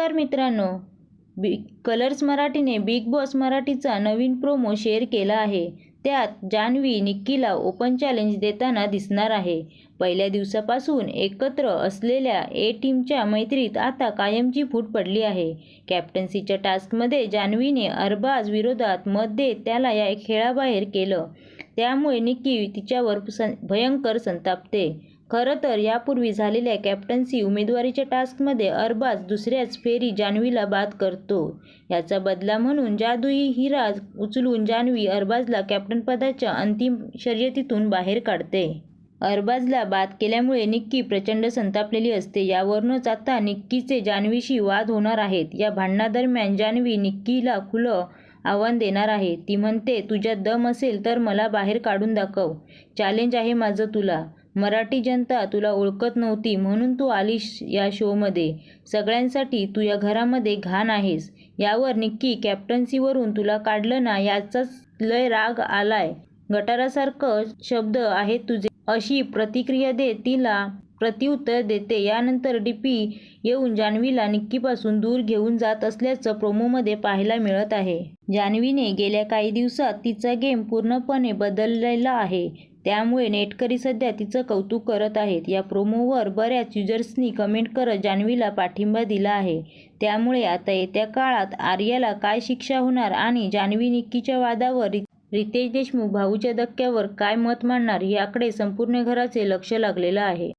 नमस्कार मित्रांनो. बी कलर्स मराठीने बिग बॉस मराठीचा नवीन प्रोमो शेअर केला आहे. त्यात जान्हवी निक्कीला ओपन चॅलेंज देताना दिसणार आहे. पहिल्या दिवसापासून एकत्र असलेल्या ए टीमच्या मैत्रीत आता कायमची फूट पडली आहे. कॅप्टन्सीच्या टास्कमध्ये जान्हवीने अरबाज विरोधात मत देत त्याला या खेळाबाहेर केलं. त्यामुळे निक्की तिच्यावर सं भयंकर संतापते खरं तर यापूर्वी झालेल्या कॅप्टन्सी उमेदवारीच्या टास्कमध्ये अरबाज दुसऱ्याच फेरी जान्हवीला बाद करतो. याचा बदला म्हणून जादुई हिरा उचलून जान्हवी अरबाजला कॅप्टनपदाच्या अंतिम शर्यतीतून बाहेर काढते. अरबाजला बाद केल्यामुळे निक्की प्रचंड संतापलेली असते. यावरूनच आता निक्कीचे जान्हवीशी वाद होणार आहेत. या भांडणादरम्यान जान्हवी निक्कीला खुलं आव्हान देणार आहे. ती म्हणते तुझ्यात दम असेल तर मला बाहेर काढून दाखव. चॅलेंज आहे माझं तुला. मराठी जनता तुला ओळखत नव्हती म्हणून तू आलीस या शोमध्ये. सगळ्यांसाठी तू या घरामध्ये घाण आहेस. यावर निक्की कॅप्टन्सीवरून तुला काढलं ना याचाच लय राग आलाय. गटारासारखं शब्द आहेत तुझे. अशी प्रतिक्रिया देत तिला प्रत्युत्तर देते. यानंतर डीपी येऊन जान्हवीला निक्कीपासून दूर घेऊन जात असल्याचं प्रोमोमध्ये पाहायला मिळत आहे. जान्हवीने गेल्या काही दिवसात तिचा गेम पूर्णपणे बदललेला आहे. त्यामुळे नेटकरी सध्या तिचं कौतुक करत आहेत. या प्रोमोवर बऱ्याच युजर्सनी कमेंट करत जान्हवीला पाठिंबा दिला आहे. त्यामुळे आता येत्या काळात आर्याला काय शिक्षा होणार आणि जान्हवी निक्कीच्या वादावर रि- रितेश देशमुख भाऊच्या धक्क्यावर काय मत मांडणार याकडे संपूर्ण घराचे लक्ष लागलेलं आहे.